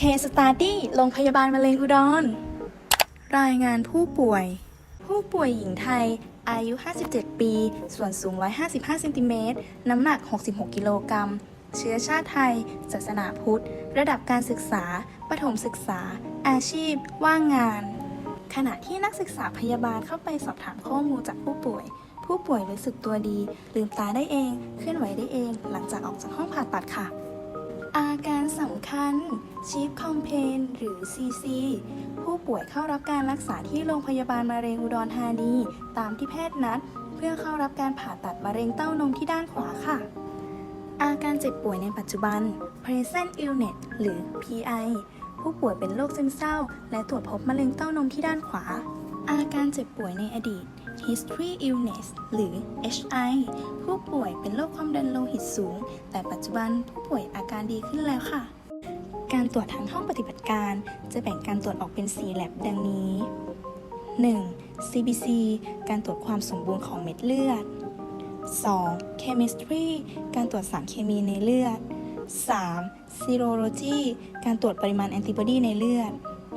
เคสตาร์ดี้โรงพยาบาลมะเร็งอุดร รายงานผู้ป่วย ผู้ป่วยหญิงไทย อายุ 57 ปี ส่วนสูง 155 เซนติเมตร น้ำหนัก 66 กิโลกรัม เชื้อชาติไทย ศาสนาพุทธ ระดับการศึกษา ประถมศึกษา อาชีพ ว่างงาน ขณะที่นักศึกษาพยาบาลเข้าไปสอบถามข้อมูลจากผู้ป่วย ผู้ป่วยรู้สึกตัวดี ลืมตาได้เอง เคลื่อนไหวได้เอง หลังจากออกจากห้องผ่าตัดค่ะ อาการสำคัญ Chief Complain หรือ CC ผู้ป่วยเข้ารับการรักษาที่โรงพยาบาลมะเร็งอุดรธานี ตามที่แพทย์นัด เพื่อเข้ารับการผ่าตัดมะเร็งเต้านมที่ด้านขวาค่ะ อาการเจ็บป่วยในปัจจุบัน Present Illness หรือ PI ผู้ป่วยเป็นโรคซึมเศร้า และตรวจพบมะเร็งเต้านมที่ด้านขวา อาการเจ็บป่วยในอดีต History Illness หรือ HI ผู้ป่วยเป็นโรคความดันโลหิตสูง แต่ปัจจุบันผู้ป่วยอาการดีขึ้นแล้วค่ะ การตรวจทางห้องปฏิบัติการจะแบ่งการตรวจออกเป็น 4 แลบดังนี้ 1. CBC การตรวจความสมบูรณ์ของเม็ดเลือด 2. Chemistry การตรวจสารเคมีในเลือด 3. Serology การตรวจปริมาณแอนติบอดีในเลือด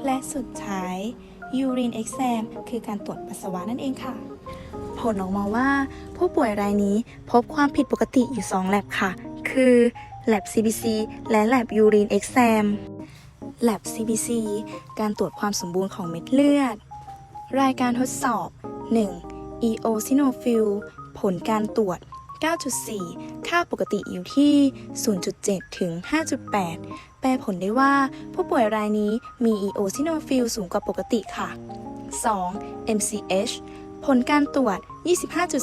และสุดท้าย Urine Exam คือการตรวจปัสสาวะนั่นเองค่ะ ผลออกมาว่า ผู้ป่วยรายนี้พบความผิดปกติอยู่ 2 แลบค่ะ คือ Lab CBC และ Lab Urine Exam Lab CBC การตรวจความสมบูรณ์ของเม็ดเลือด รายการทดสอบ 1. eosinophil ผลการตรวจ 9.4 ค่าปกติอยู่ที่ 0.7 ถึง 5.8 แปลผลได้ว่าผู้ป่วยรายนี้มี eosinophil สูงกว่าปกติค่ะ 2. MCH ผลการตรวจ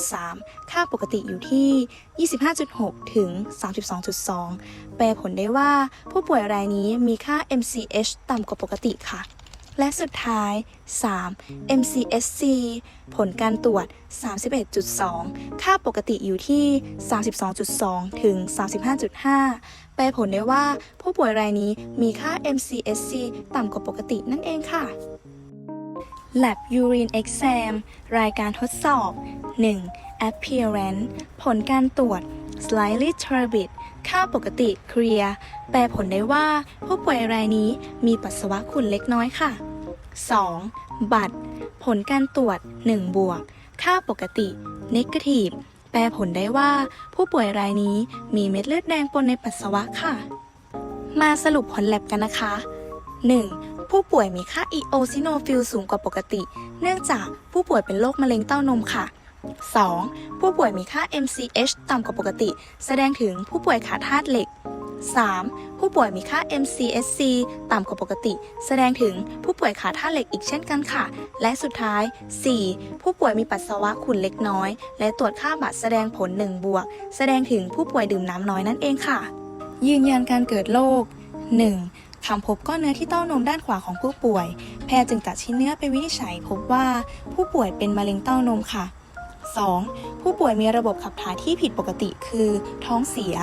25.3 ค่าปกติอยู่ที่ 25.6 ถึง 32.2 แปลผลได้ว่าผู้ป่วยรายนี้มีค่า MCH ต่ำกว่าปกติค่ะ และสุดท้าย 3. MCSC ผลการตรวจ 31.2 ค่าปกติอยู่ที่ 32.2 ถึง 35.5 แปลผลได้ว่าผู้ป่วยรายนี้มีค่า MCSC ต่ำกว่าปกตินั่นเองค่ะ Lab Urine Exam รายการทดสอบ 1. Appearance ผลการตรวจ Slightly turbid ค่าปกติ Clear แปลผลได้ว่า ผู้ป่วยรายนี้มีปัสสาวะขุ่นเล็กน้อยค่ะ 2. บัตร ผลการตรวจ 1 บวก ค่าปกติ Negative แปลผลได้ว่า ผู้ป่วยรายนี้มีเม็ดเลือดแดงปนในปัสสาวะค่ะ มาสรุปผลแลบกันนะคะ 1. ผู้ป่วยมีค่า eosinophil สูงกว่าปกติ เนื่องจากผู้ป่วยเป็นโรคมะเร็งเต้านมค่ะ 2. ผู้ป่วยมีค่า MCH ต่ำกว่าปกติ แสดงถึงผู้ป่วยขาดธาตุเหล็ก 3. ผู้ป่วยมีค่า MCSC ต่ำกว่าปกติ แสดงถึงผู้ป่วยขาดธาตุเหล็กอีกเช่นกันค่ะ และสุดท้าย 4. ผู้ป่วยมีปัสสาวะขุ่นเล็กน้อย และตรวจค่าบัตรแสดงผล 1 บวก แสดงถึงผู้ป่วยดื่มน้ำน้อยนั่นเองค่ะ ยืนยันการเกิดโรค 1. คำพบก้อนเนื้อที่เต้านมด้านขวาของผู้ป่วย แพทย์จึงตัดชิ้นเนื้อไปวินิจฉัย พบว่าผู้ป่วยเป็นมะเร็งเต้านมค่ะ 2. ผู้ป่วยมีระบบขับถ่ายที่ผิดปกติคือ ท้องเสีย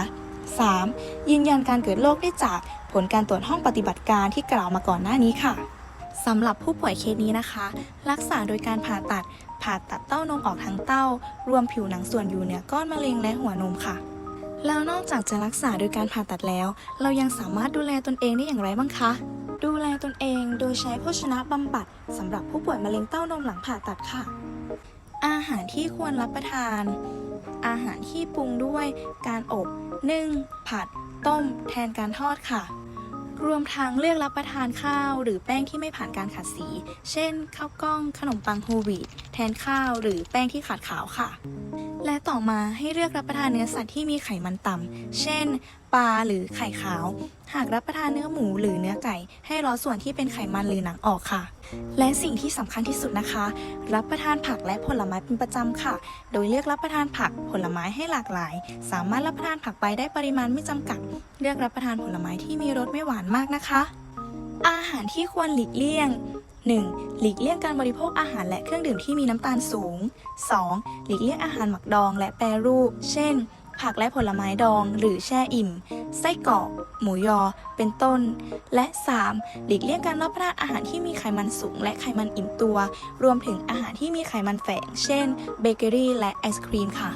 3. ยืนยันการเกิดโรคได้จากผลการตรวจห้องปฏิบัติการที่กล่าวมาก่อนหน้านี้ค่ะสำหรับผู้ป่วยเคสนี้นะคะ รักษาโดยการผ่าตัด ผ่าตัดเต้านมออกทั้งเต้า รวมผิวหนังส่วนอยู่เหนือก้อนมะเร็งและหัวนมค่ะ แล้วนอกจากจะรักษาโดยการผ่าตัดแล้ว เรายังสามารถดูแลตนเองได้อย่างไรบ้างคะ ดูแลตนเองโดยใช้โภชนะบำบัดสำหรับผู้ป่วยมะเร็งเต้านมหลังผ่าตัดค่ะ อาหารที่ควรรับประทาน อาหารที่ปรุงด้วยการอบ นึ่ง ผัด ต้ม แทนการทอดค่ะ รวมทั้งเลือกรับประทานข้าว หรือแป้งที่ไม่ผ่านการขัดสี เช่น ข้าวกล้อง ขนมปังโฮลวีตแทนข้าว หรือแป้งที่ขาดขาวค่ะ และต่อมาให้เลือกรับประทานเนื้อสัตว์ที่มีไขมันต่ำ เช่น ปลาหรือไข่ขาว หากรับประทานเนื้อหมูหรือเนื้อไก่ ให้รอส่วนที่เป็นไขมันหรือหนังออกค่ะ และสิ่งที่สำคัญที่สุดนะคะ รับประทานผักและผลไม้เป็นประจำค่ะ โดยเลือกรับประทานผักผลไม้ให้หลากหลาย สามารถรับประทานผักไปได้ปริมาณไม่จำกัด เลือกรับประทานผลไม้ที่มีรสไม่หวานมากนะคะ อาหารที่ควรหลีกเลี่ยง 1. หลีกเลี่ยงการบริโภคอาหารและเครื่องดื่มที่มีน้ำตาลสูง 2. หลีกเลี่ยงอาหารหมักดองและแปรรูป เช่น ผักและผลไม้ดอง หรือแช่อิ่ม ไส้กรอก หมูยอ เป็นต้น และ 3. หลีกเลี่ยงการรับประทานอาหารที่มีไขมันสูง และไขมันอิ่มตัว รวมถึงอาหารที่มีไขมันแฝง เช่น เบเกอรี่ และไอศครีมค่ะ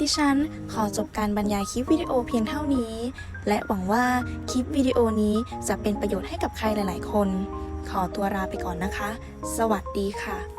ดิฉันขอจบการบรรยายคลิปวิดีโอเพียงเท่านี้ และหวังว่าคลิปวิดีโอนี้จะเป็นประโยชน์ให้กับใครหลาย ๆ คน ขอตัวลาไปก่อนนะคะ สวัสดีค่ะ